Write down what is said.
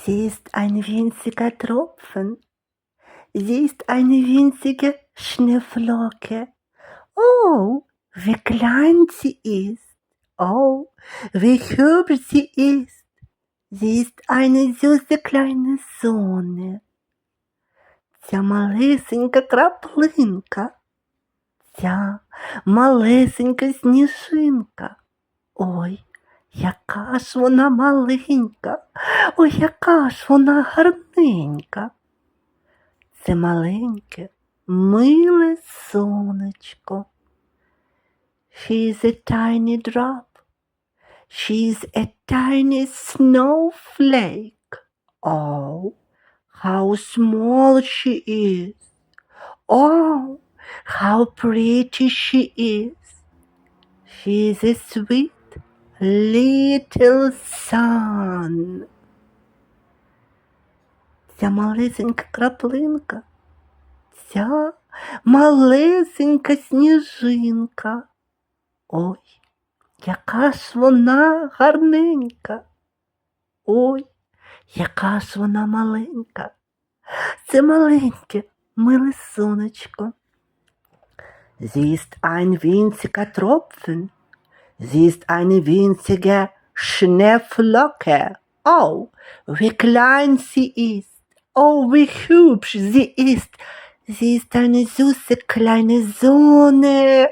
Sie ist ein winziger Tropfen. Sie ist eine winzige Schneeflocke. Oh, wie klein sie ist. Oh, wie hübsch sie ist. Sie ist eine süße kleine Sonne. Ця малесенька краплинка, ця малесенька сніжинка. Ой, яка ж вона маленька, ой, яка ж вона гарненька. Це маленьке, миле сонечко. She's a tiny drop. She's a tiny snowflake. Oh, how small she is. Oh, how pretty she is. She's a sweet little sun. Ця малесенька краплинка, ця малесенька сніжинка. Ой, яка ж вона гарненька. Ой, яка ж вона маленька. Це маленьке, миле сонечко. Sie ist ein winziger Tropfen. Sie ist eine winzige Schneeflocke. Oh, wie klein sie ist. Oh, wie hübsch sie ist. Sie ist eine süße kleine Sonne.